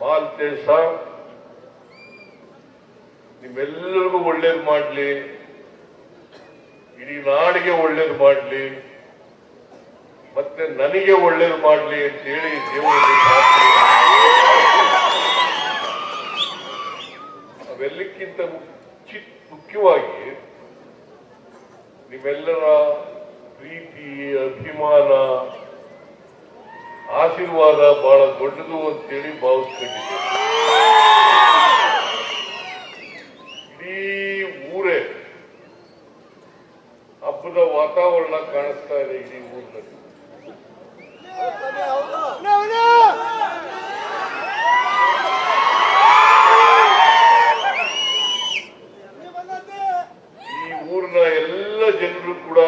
ಮಾಲ್ತೇಶ ನಿಮ್ಮೆಲ್ಲರಿಗೂ ಒಳ್ಳೇದು ಮಾಡಲಿ. ಇಡೀ ನಾಡಿಗೆ ಒಳ್ಳೇದು ಮಾಡಲಿ. ಮತ್ತೆ ನನಗೆ ಒಳ್ಳೇದು ಮಾಡಲಿ ಅಂತ ಹೇಳಿ ದೇವರಲ್ಲಿ ಪ್ರಾರ್ಥನೆ ಅವೆಲ್ಲಕ್ಕಿಂತ ಮುಖ್ಯ ಮುಖ್ಯವಾಗಿ ನಿಮ್ಮೆಲ್ಲರ ಪ್ರೀತಿ, ಅಭಿಮಾನ ಆಶೀರ್ವಾದ ಬಹಳ ದೊಡ್ಡದು ಅಂತೇಳಿ ಭಾವಿಸ್ಕೊಂಡಿದ್ದೆ ಇಡೀ ಊರೇ ಹಬ್ಬದ ವಾತಾವರಣ ಕಾಣಿಸ್ತಾ ಇದೆ ಇಡೀ ಊರಿನಲ್ಲಿ ಈ ಊರಿನ ಎಲ್ಲ ಜನರು ಕೂಡ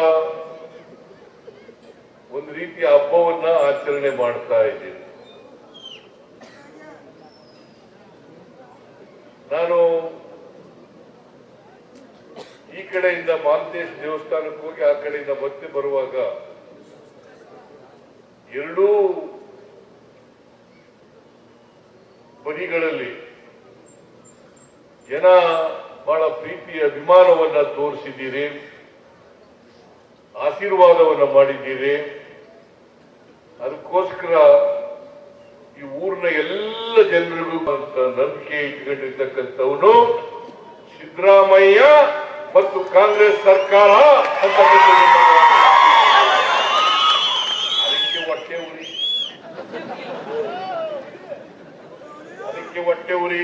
ಒಂದು ರೀತಿಯ ಹಬ್ಬವನ್ನ ಆಚರಣೆ ಮಾಡ್ತಾ ಇದ್ದೀನಿ. ನಾನು ಈ ಕಡೆಯಿಂದ ಮಾಲ್ತೇಶ್ ದೇವಸ್ಥಾನಕ್ಕೆ ಹೋಗಿ ಆ ಕಡೆಯಿಂದ ಮತ್ತೆ ಬರುವಾಗ ಎರಡೂ ಬದಿಗಳಲ್ಲಿ ಜನ ಬಹಳ ಪ್ರೀತಿಯ ಅಭಿಮಾನವನ್ನ ತೋರಿಸಿದ್ದೀರಿ, ಆಶೀರ್ವಾದವನ್ನು ಮಾಡಿದ್ದೀರಿ. ಅದಕ್ಕೋಸ್ಕರ ಈ ಊರಿನ ಎಲ್ಲ ಜನರಿಗೂ ಅಂತ ನಂಬಿಕೆ ಇಟ್ಕೊಂಡಿರ್ತಕ್ಕಂಥವನು ಸಿದ್ದರಾಮಯ್ಯ ಮತ್ತು ಕಾಂಗ್ರೆಸ್ ಸರ್ಕಾರ ಅಂತ ಅದಕ್ಕೆ ಹೊಟ್ಟೆ ಉರಿ. ಅದಕ್ಕೆ ಹೊಟ್ಟೆ ಉರಿ.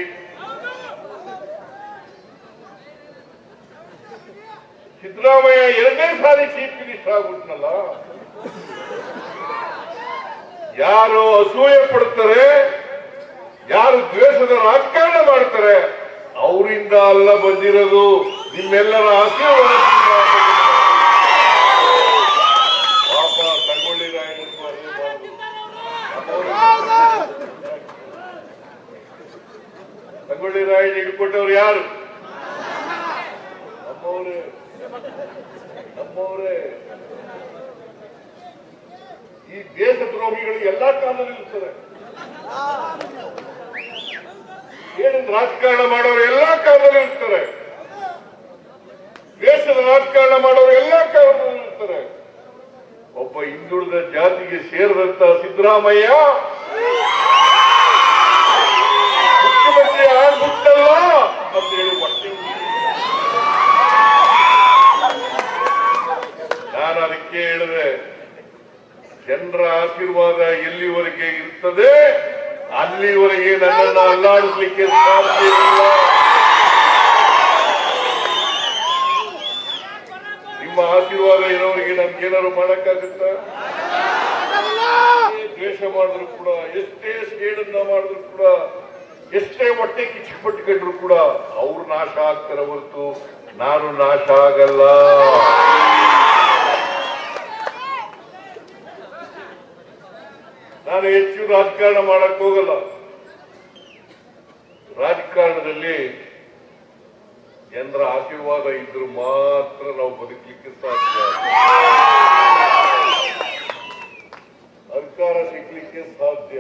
ಸಿದ್ದರಾಮಯ್ಯ ಎರಡನೇ ಸಾರಿ ಚೀಫ್ ಮಿನಿಸ್ಟರ್ ಆಗ್ಬಿಟ್ನಲ್ಲ? ಯಾರು ಅಸೂಯೆ ಪಡ್ತಾರೆ, ಯಾರು ದ್ವೇಷದ ರಾಜಕಾರಣ ಮಾಡ್ತಾರೆ, ಅವರಿಂದ ಅಲ್ಲ ಬಂದಿರೋದು ನಿಮ್ಮೆಲ್ಲರ ಆಶೀರ್ವಾದ. ಪಾಪ ಸಂಗೊಳ್ಳಿ ರಾಯಣ್ಣ ಹಿಡ್ಕೊಟ್ಟವ್ರು ಯಾರು ನಮ್ಮವರೇ ನಮ್ಮವರೇ ಈ ದೇಶ ಎಲ್ಲ ಕಾಲದಲ್ಲಿ ಇರ್ತದೆ. ಏನು ರಾಜಕಾರಣ ಮಾಡೋರು ಎಲ್ಲಾ ಕಾಲದಲ್ಲಿ ಇರ್ತಾರೆ ದೇಶದ ರಾಜಕಾರಣ ಮಾಡೋರು ಎಲ್ಲಾ ಕಾಲದಲ್ಲಿ ಇರ್ತಾರೆ ಒಬ್ಬ ಹಿಂದುಳಿದ ಜಾತಿಗೆ ಸೇರಿದಂತ ಸಿದ್ದರಾಮಯ್ಯ ಮುಖ್ಯಮಂತ್ರಿ ಆಗ್ಬಿಟ್ಟಲ್ಲ ಅಂತ ಹೇಳಿ ಒಟ್ಟಿ. ನಾನು ಅದಕ್ಕೆ ಹೇಳಿದೆ ಜನರ ಆಶೀರ್ವಾದ ಎಲ್ಲಿವರೆಗೆ ಇರ್ತದೆ? ಅಲ್ಲಿವರೆಗೆ ನನ್ನನ್ನು ಅಲ್ಲಾಡಿಸ್ಲಿಕ್ಕೆ ಸಾಧ್ಯ ಇಲ್ಲ. ನಿಮ್ಮ ಆಶೀರ್ವಾದ ಇರೋರಿಗೆ ನಮ್ಗೇನಾದ್ರು ಮಾಡಕ್ಕಾಗುತ್ತ? ದ್ವೇಷ ಮಾಡಿದ್ರು ಕೂಡ ಎಷ್ಟೇ ಸೇಡನ್ನ ಮಾಡಿದ್ರು ಕೂಡ ಎಷ್ಟೇ ಹೊಟ್ಟೆ ಕಿಚ್ಚಿಪಟ್ಟುಕೊಂಡ್ರು ಕೂಡ ಅವ್ರು ನಾಶ ಆಗ್ತಾರೆ ಹೊರತು ನಾನು ನಾಶ ಆಗಲ್ಲ. ನಾನು ಹೆಚ್ಚು ರಾಜಕಾರಣ ಮಾಡಕ್ ಹೋಗಲ್ಲ. ರಾಜಕಾರಣದಲ್ಲಿ ಜನರ ಆಶೀರ್ವಾದ ಇದ್ರು ಮಾತ್ರ ನಾವು ಬದುಕಲಿಕ್ಕೆ ಸಾಧ್ಯ. ಅಧಿಕಾರ ಸಿಗ್ಲಿಕ್ಕೆ ಸಾಧ್ಯ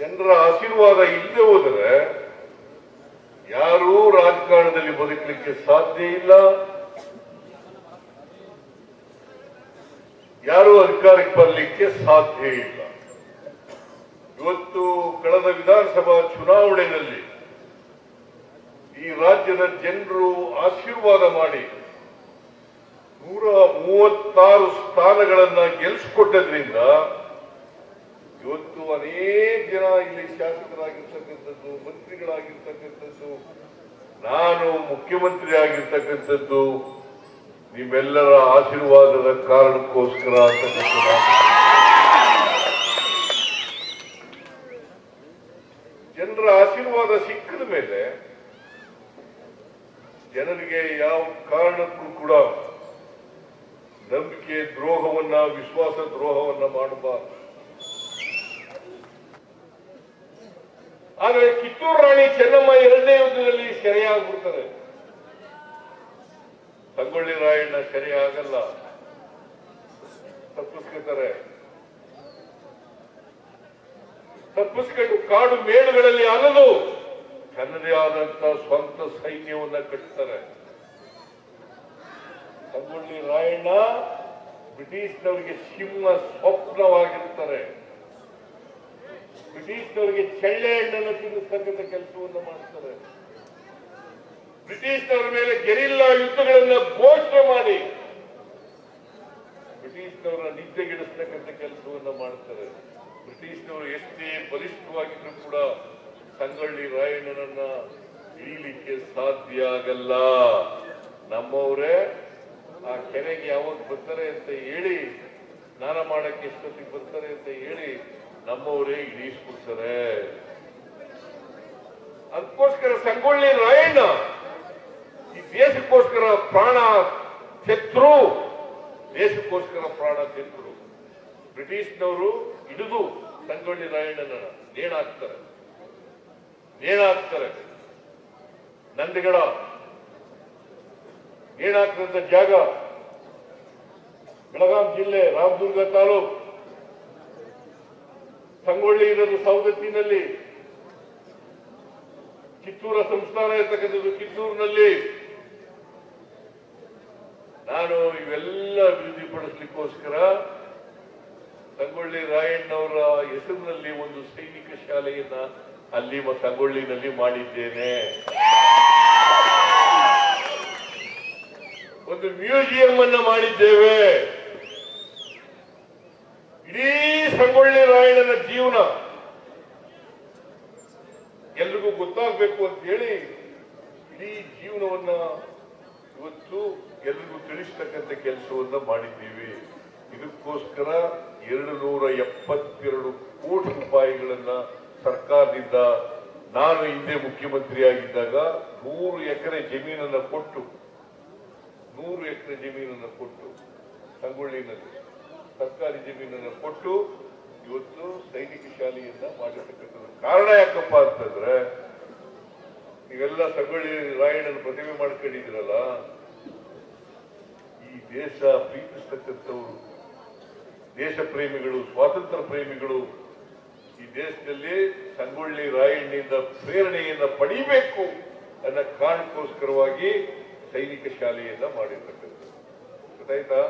ಜನರ ಆಶೀರ್ವಾದ ಇಲ್ಲದೆ ಹೋದರೆ ಯಾರೂ ರಾಜಕಾರಣದಲ್ಲಿ ಬದುಕಲಿಕ್ಕೆ ಸಾಧ್ಯ ಇಲ್ಲ. ಯಾರೂ ಅಧಿಕಾರಕ್ಕೆ ಬರಲಿಕ್ಕೆ ಸಾಧ್ಯ ಇಲ್ಲ. ಇವತ್ತು ಕಳೆದ ವಿಧಾನಸಭಾ ಚುನಾವಣೆಯಲ್ಲಿ ಈ ರಾಜ್ಯದ ಜನರು ಆಶೀರ್ವಾದ ಮಾಡಿ ನೂರ ಮೂವತ್ತಾರು ಸ್ಥಾನಗಳನ್ನ ಗೆಲ್ಲಿಸಿಕೊಟ್ಟದ್ರಿಂದ ಇವತ್ತು ಅನೇಕ ಜನ ಇಲ್ಲಿ ಶಾಸಕರಾಗಿರ್ತಕ್ಕಂಥದ್ದು, ಮಂತ್ರಿಗಳಾಗಿರ್ತಕ್ಕಂಥದ್ದು, ನಾನು ಮುಖ್ಯಮಂತ್ರಿ ಆಗಿರ್ತಕ್ಕಂಥದ್ದು ನಿಮ್ಮೆಲ್ಲರ ಆಶೀರ್ವಾದದ ಕಾರಣಕ್ಕೋಸ್ಕರ ಅಂತ ಜನರ ಆಶೀರ್ವಾದ ಸಿಕ್ಕಿದ ಮೇಲೆ ಜನರಿಗೆ ಯಾವ ಕಾರಣಕ್ಕೂ ಕೂಡ ನಂಬಿಕೆ ದ್ರೋಹವನ್ನ, ವಿಶ್ವಾಸ ದ್ರೋಹವನ್ನ ಮಾಡಬಾರದು. ಆದರೆ ಕಿತ್ತೂರು ರಾಣಿ ಚೆನ್ನಮ್ಮ ಎರಡನೇ ಯುದ್ಧದಲ್ಲಿ ಸೆರೆಯಾಗ್ಬಿಡ್ತಾರೆ. ಸಂಗೊಳ್ಳಿ ರಾಯಣ್ಣ ಸರಿ ಆಗಲ್ಲ. ತಪ್ಪಿಸ್ಕೊತಾರೆ ತಪ್ಪಿಸ್ಕೊಂಡು ಕಾಡು ಮೇಳುಗಳಲ್ಲಿ ಆಗಲು ತನ್ನದೇ ಆದಂತ ಸ್ವಂತ ಸೈನ್ಯವನ್ನ ಕಟ್ತಾರೆ. ಸಂಗೊಳ್ಳಿ ರಾಯಣ್ಣ ಬ್ರಿಟಿಷ್ನವರಿಗೆ ಸಿಂಹ ಸ್ವಪ್ನವಾಗಿರ್ತಾರೆ. ಬ್ರಿಟಿಷ್ನವರಿಗೆ ಚಳ್ಳೆ ಹಣ್ಣನ್ನು ತಿನ್ನಿಸ್ತಕ್ಕಂಥ ಕೆಲಸವನ್ನು ಮಾಡ್ತಾರೆ. ಬ್ರಿಟಿಷ್ನವರ ಮೇಲೆ ಗೆರಿಲ್ಲಾ ಯುದ್ಧಗಳನ್ನ ಘೋಷಣೆ ಮಾಡಿ ಬ್ರಿಟಿಷ್ನವರ ನಿದ್ದೆಗೆಡಿಸ್ತಕ್ಕಂಥ ಕೆಲಸವನ್ನ ಮಾಡ್ತಾರೆ. ಬ್ರಿಟಿಷ್ನವರು ಎಷ್ಟೇ ಬಲಿಷ್ಠವಾಗಿದ್ರು ಕೂಡ ಸಂಗೊಳ್ಳಿ ರಾಯಣ್ಣನನ್ನ ಇಳಿಲಿಕ್ಕೆ ಸಾಧ್ಯ ಆಗಲ್ಲ. ನಮ್ಮವರೇ ಆ ಕೆರೆಗೆ ಯಾವಾಗ ಬರ್ತಾರೆ ಅಂತ ಹೇಳಿ, ಸ್ನಾನ ಮಾಡಕ್ಕೆ ಎಷ್ಟೊತ್ತಿಗೆ ಬರ್ತಾರೆ ಅಂತ ಹೇಳಿ ನಮ್ಮವರೇ ಇಳಿಸ್ಬಿಡ್ತಾರೆ ಅದಕ್ಕೋಸ್ಕರ ಸಂಗೊಳ್ಳಿ ರಾಯಣ್ಣ ದೇಶಕ್ಕೋಸ್ಕರ ಪ್ರಾಣ ತೆತ್ತರು ದೇಶಕ್ಕೋಸ್ಕರ ಪ್ರಾಣ ತೆತ್ತರು ಬ್ರಿಟಿಷ್ನವರು ಹಿಡಿದು ಸಂಗೊಳ್ಳಿ ರಾಯಣ್ಣನ ನೇಣಾಕ್ತಾರೆ ನೇಣಾಕ್ತಾರೆ ನಂದಗಡ. ನೇಣಾಕ್ತಂತ ಜಾಗ ಬೆಳಗಾಂ ಜಿಲ್ಲೆ, ರಾಮದುರ್ಗ ತಾಲೂಕು. ಸಂಗೊಳ್ಳಿ ಇರೋದು ಸವದತ್ತಿನಲ್ಲಿ. ಕಿತ್ತೂರ ಸಂಸ್ಥಾನ ಇರ್ತಕ್ಕಂಥದ್ದು ಕಿತ್ತೂರಿನಲ್ಲಿ. ನಾನು ಇವೆಲ್ಲ ಅಭಿವೃದ್ಧಿಪಡಿಸ್ಲಿಕ್ಕೋಸ್ಕರ ಸಂಗೊಳ್ಳಿ ರಾಯಣ್ಣವರ ಹೆಸರಿನಲ್ಲಿ ಒಂದು ಸೈನಿಕ ಶಾಲೆಯನ್ನ ಅಲ್ಲಿ ಸಂಗೊಳ್ಳಿನಲ್ಲಿ ಮಾಡಿದ್ದೇನೆ. ಒಂದು ಮ್ಯೂಸಿಯಂ ಅನ್ನ ಮಾಡಿದ್ದೇವೆ ಇಡೀ ಸಂಗೊಳ್ಳಿ ರಾಯಣ್ಣನ ಜೀವನ ಎಲ್ರಿಗೂ ಗೊತ್ತಾಗಬೇಕು ಅಂತ ಹೇಳಿ ಇಡೀ ಜೀವನವನ್ನ ಇವತ್ತು ಎಲ್ರಿಗೂ ತಿಳಿಸ್ತಕ್ಕಂಥ ಕೆಲಸವನ್ನ ಮಾಡಿದ್ದೀವಿ ಇದಕ್ಕೋಸ್ಕರ ಎರಡು ನೂರ ಎಪ್ಪತ್ತೆರಡು ಕೋಟಿ ರೂಪಾಯಿಗಳನ್ನ ಸರ್ಕಾರದಿಂದ ನಾನು ಹಿಂದೆ ಮುಖ್ಯಮಂತ್ರಿಯಾಗಿದ್ದಾಗ ನೂರು ಎಕರೆ ಜಮೀನನ್ನ ಕೊಟ್ಟು, ನೂರು ಎಕರೆ ಜಮೀನನ್ನ ಕೊಟ್ಟು ಸಂಗೊಳ್ಳಿನಲ್ಲಿ ಸರ್ಕಾರಿ ಜಮೀನನ್ನ ಕೊಟ್ಟು ಇವತ್ತು ಸೈನಿಕ ಶಾಲೆಯನ್ನ ಮಾಡಿರ್ತಕ್ಕಂಥದ್ದು ಕಾರಣ ಯಾಕಪ್ಪ ಅಂತಂದ್ರೆ, ನೀವೆಲ್ಲ ಸಂಗೊಳ್ಳಿ ರಾಯಣ್ಣನ ಪ್ರತಿಮೆ ಮಾಡ್ಕೊಂಡಿದ್ರಲ್ಲ ಈ ದೇಶ ಪ್ರೀತಿಸ್ತಕ್ಕಂಥವ್ರು ದೇಶ ಪ್ರೇಮಿಗಳು ಸ್ವಾತಂತ್ರ್ಯ ಪ್ರೇಮಿಗಳು ಈ ದೇಶದಲ್ಲಿ ಸಂಗೊಳ್ಳಿ ರಾಯಣ್ಣಿಯಿಂದ ಪ್ರೇರಣೆಯನ್ನ ಪಡಿಬೇಕು ಅನ್ನೋ ಕಾರಣಕ್ಕೋಸ್ಕರವಾಗಿ ಸೈನಿಕ ಶಾಲೆಯನ್ನ ಮಾಡಿರ್ತಕ್ಕಂಥದ್ದು. ಗೊತ್ತಾಯ್ತಾ?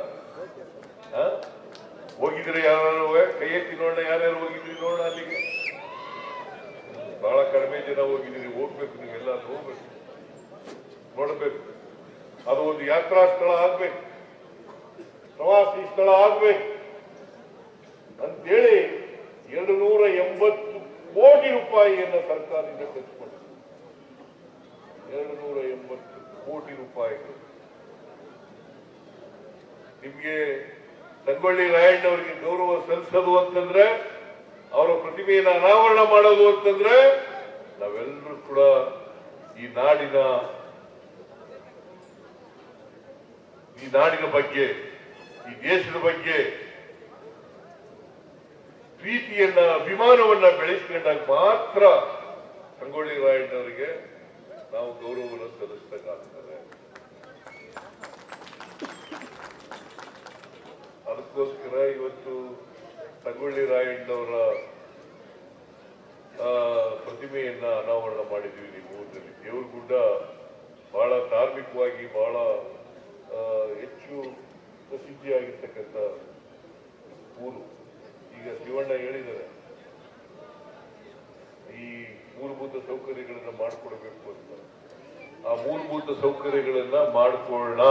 ಹೋಗಿದ್ರೆ ಯಾರು ಕೈ ಎತ್ತಿ ನೋಡೋಣ, ಯಾರ್ಯಾರು ಹೋಗಿದ್ರಿ ನೋಡೋಣ ಅಲ್ಲಿಗೆ? ಬಹಳ ಕಡಿಮೆ ಜನ ಹೋಗಿದ್ದೀರಿ, ಹೋಗ್ಬೇಕು ನೀವೆಲ್ಲ ಹೋಗ್ಬೇಕು. ನೋಡಬೇಕು. ಅದು ಒಂದು ಯಾತ್ರಾ ಸ್ಥಳ ಆಗ್ಬೇಕು. ಪ್ರವಾಸಿ ಸ್ಥಳ ಆಗ್ಬೇಕು. ಅಂತೇಳಿ ಎರಡು ನೂರ ಎಂಬತ್ತು ಕೋಟಿ ರೂಪಾಯಿಯನ್ನ ಸರ್ಕಾರದಿಂದ ಖರ್ಚುಕೊಂಡು ಎರಡು ನೂರ ಎಂಬತ್ತು ಕೋಟಿ ರೂಪಾಯಿಗಳು. ನಿಮ್ಗೆ ಸಂಗೊಳ್ಳಿ ರಾಯಣ್ಣ ಅವರಿಗೆ ಗೌರವ ಸಲ್ಲಿಸೋದು ಅಂತಂದ್ರೆ, ಅವರ ಪ್ರತಿಮೆಯನ್ನು ಅನಾವರಣ ಮಾಡೋದು ಅಂತಂದ್ರೆ, ನಾವೆಲ್ಲರೂ ಕೂಡ ಈ ನಾಡಿನ ಈ ನಾಡಿನ ಬಗ್ಗೆ, ಈ ದೇಶದ ಬಗ್ಗೆ ಪ್ರೀತಿಯನ್ನ, ಅಭಿಮಾನವನ್ನ ಬೆಳೆಸ್ಕೊಂಡಾಗ ಮಾತ್ರ ಸಂಗೊಳ್ಳಿ ರಾಯಣ್ಣವರಿಗೆ ನಾವು ಗೌರವವನ್ನು ಸಲ್ಲಿಸಬೇಕಾಗ್ತದೆ. ಅದಕ್ಕೋಸ್ಕರ ಇವತ್ತು ಸಂಗೊಳ್ಳಿ ರಾಯಣ್ಣವರ ಪ್ರತಿಮೆಯನ್ನ ಅನಾವರಣ ಮಾಡಿದ್ವಿ ನೀವು ಊರಿನಲ್ಲಿ. ದೇವ್ರ ಗುಡ್ಡ ಬಹಳ ಧಾರ್ಮಿಕವಾಗಿ ಬಹಳ ಹೆಚ್ಚು ಪ್ರಸಿದ್ಧಿಯಾಗಿರ್ತಕ್ಕಂಥ ಊರು ಈಗ ಶಿವಣ್ಣ ಹೇಳಿದ್ದಾರೆ ಈ ಮೂಲಭೂತ ಸೌಕರ್ಯಗಳನ್ನ ಮಾಡಿಕೊಡ್ಬೇಕು ಅಂತ ಆ ಮೂಲಭೂತ ಸೌಕರ್ಯಗಳನ್ನ ಮಾಡಿಕೊಳ್ಳೋಣ?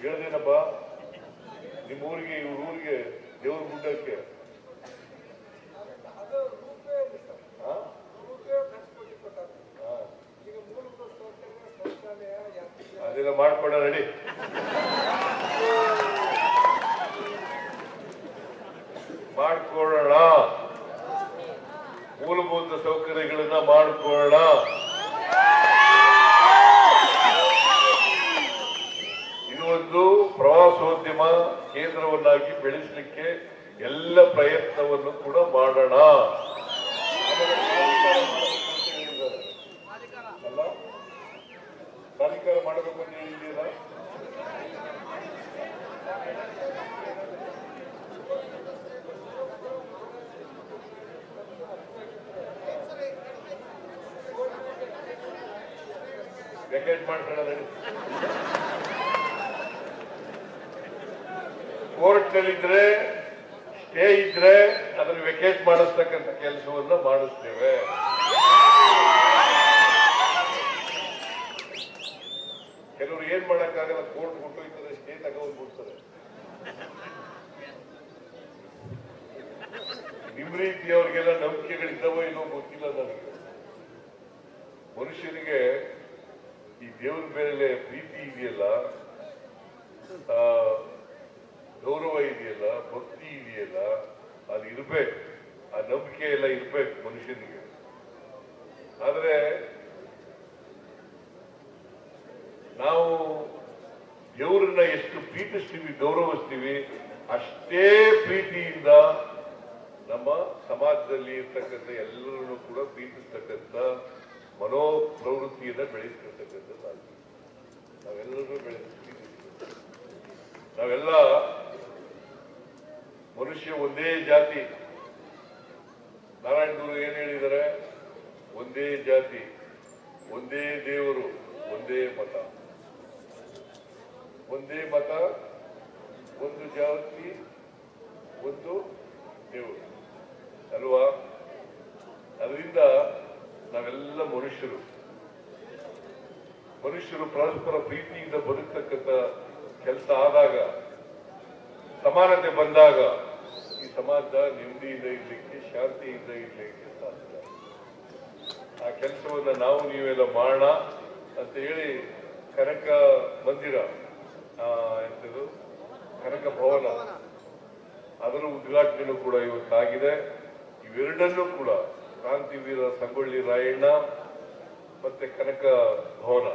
ಹೇಳ್ದೇನಪ್ಪ? ನಿಮ್ಮ ಊರಿಗೆ ಇವ್ರ ಊರಿಗೆ ದೇವ್ರ ಗುಡ್ಡಕ್ಕೆ? ಅದೆಲ್ಲ ಮಾಡ್ಕೊಡ ಇದೆ ಸರ್ ಆ? ರೂಪೇ ಖರ್ಚು ಕೊಟ್ಟು ಕೊಟ್ಟಾರೆ ಆ. ಈಗ ಮೂಲಭೂತ ಸೌಕರ್ಯ ಶೌಚಾಲಯ ಯಾತ್ರೆ ಅದೆಲ್ಲ ಮಾಡ್ಕೊಳ್ಳ ರೆಡಿ ಮಾಡ್ಕೊಳ್ಳೋಣ ಮೂಲಭೂತ ಸೌಕರ್ಯಗಳನ್ನ ಮಾಡ್ಕೊಳ್ಳೋಣ ಇದು ಒಂದು ಪ್ರವಾಸೋದ್ಯಮ ಕೇಂದ್ರವನ್ನಾಗಿ ಬೆಳೆಸಲಿಕ್ಕೆ ಎಲ್ಲ ಪ್ರಯತ್ನವನ್ನು ಕೂಡ ಮಾಡೋಣ ಆಮೇಲೆ ಪ್ರಾಧಿಕಾರ ಮಾಡಬೇಕು ಅಂತ ಹೇಳಿದ್ದಾರೆ. ಅಲ್ಲ ಪ್ರಾಧಿಕಾರ ಮಾಡಬೇಕು ಅಂತ ಹೇಳಿದ್ದೀರಿ ವೆಕೇಟ್ ಮಾಡ್ಕೊಳ್ಳೋದು ಕೋರ್ಟ್ನಲ್ಲಿದ್ರೆ ಸ್ಟೇ ಇದ್ರೆ ಅದನ್ನು ವೆಕೇಟ್ ಮಾಡಿಸ್ತಕ್ಕಂಥ ಕೆಲಸವನ್ನ ಮಾಡಿಸ್ತೇವೆ. ಕೆಲವರು ಏನ್ ಮಾಡಕ್ಕಾಗಲ್ಲ ಕೋರ್ಟ್ ಕೊಟ್ಟೋಯ್ತಾರೆ ಸ್ಟೇ ತಗೊಂಡ್ಬಿಡ್ತಾರೆ ನಿಮ್ ರೀತಿಯವ್ರಿಗೆಲ್ಲ ನಂಬಿಕೆಗಳಿದ್ದಾವೋ ಏನೋ ಗೊತ್ತಿಲ್ಲ ನನಗೆ. ಮನುಷ್ಯನಿಗೆ ದೇವ್ರ ಮೇಲೆ ಪ್ರೀತಿ ಇದೆಯಲ್ಲ ಗೌರವ ಇದೆಯಲ್ಲ, ಭಕ್ತಿ ಇದೆಯಲ್ಲ, ಅದು ಇರ್ಬೇಕು. ಆ ನಂಬಿಕೆ ಎಲ್ಲ ಇರ್ಬೇಕು ಮನುಷ್ಯನಿಗೆ. ಆದ್ರೆ ನಾವು ದೇವರನ್ನ ಎಷ್ಟು ಪ್ರೀತಿಸ್ತೀವಿ, ಗೌರವಿಸ್ತೀವಿ, ಅಷ್ಟೇ ಪ್ರೀತಿಯಿಂದ ನಮ್ಮ ಸಮಾಜದಲ್ಲಿ ಇರ್ತಕ್ಕಂಥ ಎಲ್ಲರನ್ನು ಕೂಡ ಪ್ರೀತಿಸ್ತಕ್ಕಂಥ ಮನೋಪ್ರವೃತ್ತಿಯನ್ನ ಬೆಳೆಸ್ತಕ್ಕಂಥದ್ದಾಗಿದೆ ನಾವೆಲ್ಲ ಮನುಷ್ಯ ಒಂದೇ ಜಾತಿ. ನಾರಾಯಣ ಗುರು ಏನ್ ಹೇಳಿದ್ದಾರೆ? ಒಂದೇ ಜಾತಿ, ಒಂದೇ ದೇವರು, ಒಂದೇ ಮತ. ಒಂದೇ ಮತ, ಒಂದು ಜಾತಿ, ಒಂದು ದೇವರು. ಅಲ್ವಾ? ಅದರಿಂದ ನಾವೆಲ್ಲ ಮನುಷ್ಯರು. ಮನುಷ್ಯರು ಪರಸ್ಪರ ಪ್ರೀತಿಯಿಂದ ಬದುಕ್ತಕ್ಕಂಥ ಕೆಲಸ ಆದಾಗ, ಸಮಾನತೆ ಬಂದಾಗ ಈ ಸಮಾಜ ನೆಮ್ಮದಿಯಿಂದ ಇರ್ಲಿಕ್ಕೆ, ಶಾಂತಿಯಿಂದ ಇರ್ಲಿಕ್ಕೆ ಸಾಧ್ಯ. ಆ ಕೆಲಸವನ್ನ ನಾವು ನೀವೆಲ್ಲ ಮಾಡೋಣ ಅಂತ ಹೇಳಿ ಕನಕ ಮಂದಿರ ಎಂತದು? ಕನಕ ಭವನ. ಅದರ ಉದ್ಘಾಟನೆ ಕೂಡ ಇವತ್ತಾಗಿದೆ. ಇವೆರಡನ್ನೂ ಕೂಡ ಕ್ರಾಂತಿವೀರ ಸಂಗೊಳ್ಳಿ ರಾಯಣ್ಣ ಮತ್ತೆ ಕನಕ ಭವನ.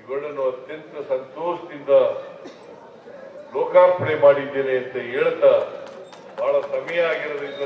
ಇವೆರಡನ್ನು ಅತ್ಯಂತ ಸಂತೋಷದಿಂದ ಲೋಕಾರ್ಪಣೆ ಮಾಡಿದ್ದೇನೆ ಅಂತ ಹೇಳ್ತಾ ಬಹಳ ಸಮಯ ಆಗಿರೋದ್ರಿಂದ